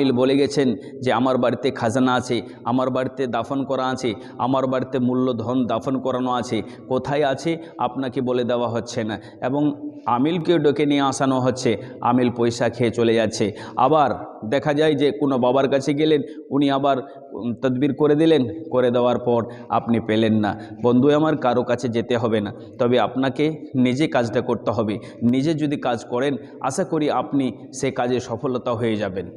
আমিল বলে গেছেন যে, আমার বাড়িতে খাজানা আছে, আমার বাড়িতে দাফন করা আছে, আমার বাড়িতে মূল্যধন দাফন করানো আছে, কোথায় আছে আপনাকে বলে দেওয়া হচ্ছে না। এবং আমিলকে ডেকে নিয়ে আসানো হচ্ছে, আমিল পয়সা খেয়ে চলে যাচ্ছে। আবার দেখা যায় যে, কোনো বাবার কাছে গেলেন, উনি আবার তদবির করে দিলেন, করে দেওয়ার পর আপনি পেলেন না। বন্ধু, আমার কারও কাছে যেতে হবে না, তবে আপনাকে নিজে কাজটা করতে হবে। নিজে যদি কাজ করেন, আশা করি আপনি সে কাজে সফলতা হয়ে যাবেন।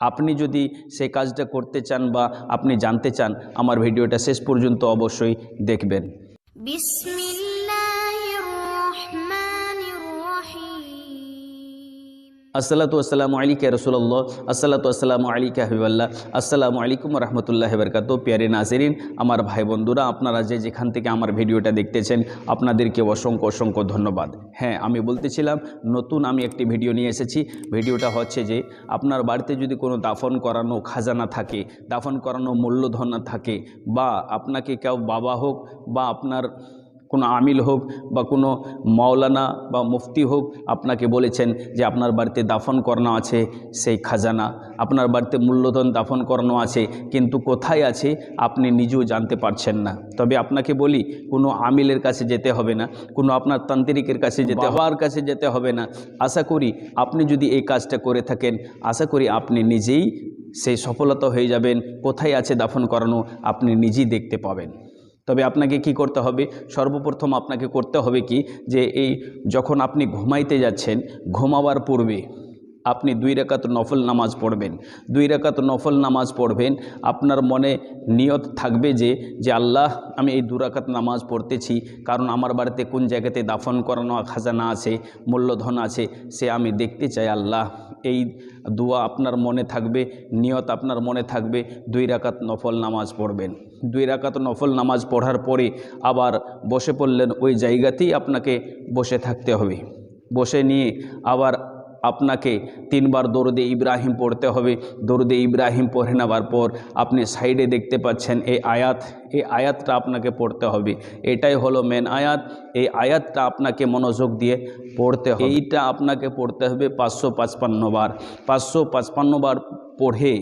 আপনি যদি সে কাজটা করতে চান বা আপনি জানতে চান, আমার ভিডিওটা শেষ পর্যন্ত অবশ্যই দেখবেন। বিস্মি আসসালাতু আসসালামু আলিকা রসুল্লাহ আসসালাতু আসসালামু আলিকা হাবিবাল্লাহ, আসসালামু আলাইকুম রহমতুল্লাহ বরকাত প্যারে নাজরিন, আমার ভাই বন্ধুরা, আপনারা যে যেখান থেকে আমার ভিডিওটা দেখতেছেন, আপনাদেরকে অসংখ্য অসংখ্য ধন্যবাদ। হ্যাঁ আমি বলতেছিলাম, নতুন আমি একটি ভিডিও নিয়ে এসেছি। ভিডিওটা হচ্ছে যে, আপনার বাড়িতে যদি কোনো দাফন করানো খাজানা থাকে, দাফন করানো মূল্যধন থাকে, বা আপনাকে কেউ বাবা হোক, বা আপনার কোনো আমিল হোক বা কোনো মাওলানা বা মুফতি হোক আপনাকে বলেছেন যে আপনার বাড়িতে দাফন করানো আছে সেই খাজানা। আপনার বাড়িতে মূল্যধন দাফন করানো আছে কিন্তু কোথায় আছে আপনি নিজেও জানতে পারছেন না। তবে আপনাকে বলি কোনো আমিলের কাছে যেতে হবে না কোনো আপনার তান্ত্রিকের কাছে যেতে হওয়ার কাছে যেতে হবে না। আশা করি আপনি যদি এই কাজটা করে থাকেন আশা করি আপনি নিজেই সেই সফলতা হয়ে যাবেন। কোথায় আছে দাফন করানো আপনি নিজেই দেখতে পাবেন। তবে আপনাকে কি করতে হবে? সর্বপ্রথম আপনাকে করতে হবে কি? যে এই যখন আপনি ঘুমাইতে যাচ্ছেন, ঘুমাবার পূর্বে আপনি দুই রেখাত নফল নামাজ পড়বেন। দুই রেখাত নফল নামাজ পড়বেন। আপনার মনে নিয়ত থাকবে যে যে আল্লাহ, আমি এই দুরাকাত নামাজ পড়তেছি, কারণ আমার বাড়িতে কোন জায়গাতে দাফন করানো, খাজানা আছে, মূল্যধন আছে, সে আমি দেখতে চাই আল্লাহ। এই দোয়া আপনার মনে থাকবে, নিয়ত আপনার মনে থাকবে, দুই রাকাত নফল নামাজ পড়বেন। দুই রাকাত নফল নামাজ পড়ার পরে আবার বসে পড়লেন, ওই জায়গাতেই আপনাকে বসে থাকতে হবে। বসে নিয়ে আবার আপনাকে তিনবার দরুদে ইব্রাহিম পড়তে হবে। দরুদে ইব্রাহিম পড়ে নেওয়ার পর আপনি সাইডে দেখতে পাচ্ছেন এই আয়াত, এই আয়াতটা আপনাকে পড়তে হবে। এটাই হলো মেন আয়াত। এই আয়াতটা আপনাকে মনোযোগ দিয়ে পড়তে হবে। এইটা আপনাকে পড়তে হবে পাঁচশো বার। পাঁচশো বার পড়ে,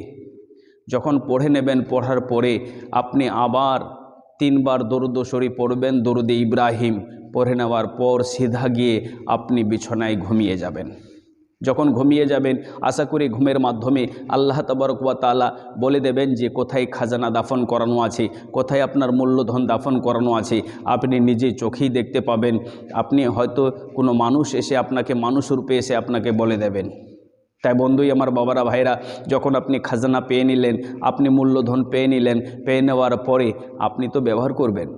যখন পড়ে নেবেন, পড়ার পরে আপনি আবার তিনবার দরুদ পড়বেন, দরুদে ইব্রাহিম পড়ে নেওয়ার পর সিধা গিয়ে আপনি বিছানায় ঘুমিয়ে যাবেন। যখন ঘুমিয়ে যাবেন, আশা করি ঘুমের মাধ্যমে আল্লাহ তবরকুয়া তালা বলে দেবেন যে কোথায় খাজানা দাফন করানো আছে, কোথায় আপনার মূল্যধন দাফন করানো আছে। আপনি নিজে চোখেই দেখতে পাবেন, আপনি হয়তো কোনো মানুষ এসে আপনাকে মানুষ রূপে এসে আপনাকে বলে দেবেন। তাই বন্ধুই, আমার বাবারা ভাইরা যখন আপনি খাজানা পেয়ে নিলেন, আপনি মূল্যধন পেয়ে নিলেন, পেয়ে নেওয়ার পরে আপনি তো ব্যবহার করবেন।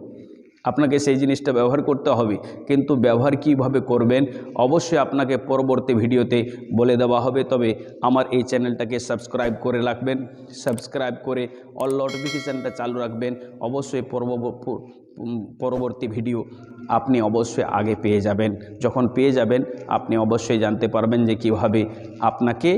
আপনাকে সেই জিনিসটা ব্যবহার করতে হবে। কিন্তু ব্যবহার কীভাবে করবেন, অবশ্যই আপনাকে পরবর্তী ভিডিওতে বলে দেওয়া হবে। তবে আমার এই চ্যানেলটাকে সাবস্ক্রাইব করে রাখবেন, সাবস্ক্রাইব করে অল নোটিফিকেশানটা চালু রাখবেন। অবশ্যই পরব পরবর্তী ভিডিও আপনি অবশ্যই আগে পেয়ে যাবেন। যখন পেয়ে যাবেন, আপনি অবশ্যই জানতে পারবেন যে কীভাবে আপনাকে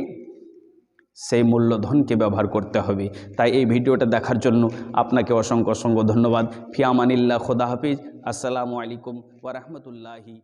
সেই মূল্যধনকে ব্যবহার করতে হবে। তাই এই ভিডিওটা দেখার জন্য আপনাকে অসংখ্য অসংখ্য ধন্যবাদ। ফিয়ামানিল্লা খোদা হাফিজ। আসসালামু আলাইকুম ওরহমতুল্লাহি